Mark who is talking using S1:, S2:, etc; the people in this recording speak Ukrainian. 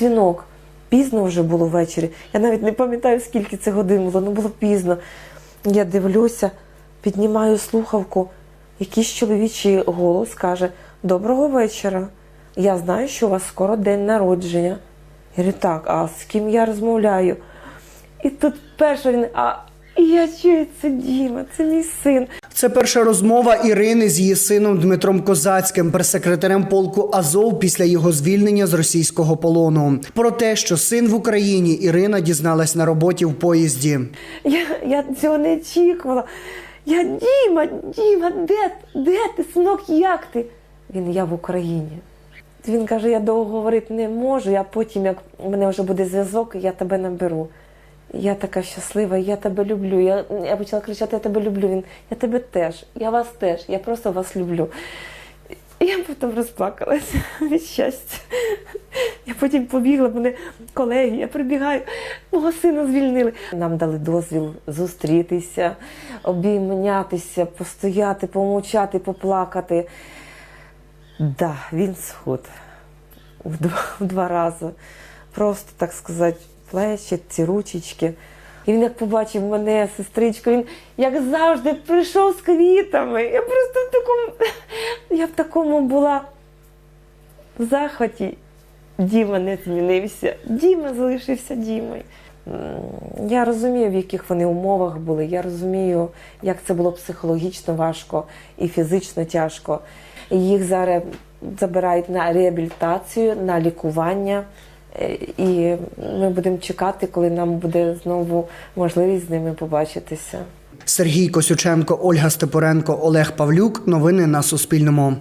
S1: Дзвінок. Пізно вже було ввечері. Я навіть не пам'ятаю, скільки це годин було, ну було пізно. Я дивлюся, піднімаю слухавку. Якийсь чоловічий голос каже: Доброго вечора. Я знаю, що у вас скоро день народження. Я говорю, так, а з ким я розмовляю? І тут перше він, а я чую, це Діма, це мій син.
S2: Це перша розмова Ірини з її сином Дмитром Козацьким, прес-секретарем полку Азов після його звільнення з російського полону. Про те, що син в Україні Ірина дізналась на роботі в поїзді.
S1: Я, я цього не очікувала. Я Діма, Діма, де, де ти, синок, як ти? Він я в Україні. Він каже, я довго говорити не можу, я потім, як у мене вже буде зв'язок, я тебе наберу. Я така щаслива, я тебе люблю. Я, я почала кричати, я тебе люблю. Він, я тебе теж, я вас теж, я просто вас люблю. І я потім розплакалася від щастя. Я потім побігла, мене колеги, я прибігаю, мого сина звільнили. Нам дали дозвіл зустрітися, обіймнятися, постояти, помовчати, поплакати. Да, він схуд в два, в два рази. Просто, так сказати, плечі, ці ручечки. І він як побачив мене, сестричку, він, як завжди, прийшов з квітами. Я просто в такому, я в такому була в захваті. Діма не змінився. Діма залишився Дімою. Я розумію, в яких вони умовах були. Я розумію, як це було психологічно важко і фізично тяжко. Їх зараз забирають на реабілітацію, на лікування. Е, І ми будемо чекати, коли нам буде знову можливість з ними побачитися.
S2: Сергій Косюченко, Ольга Степоренко, Олег Павлюк. Новини на Суспільному.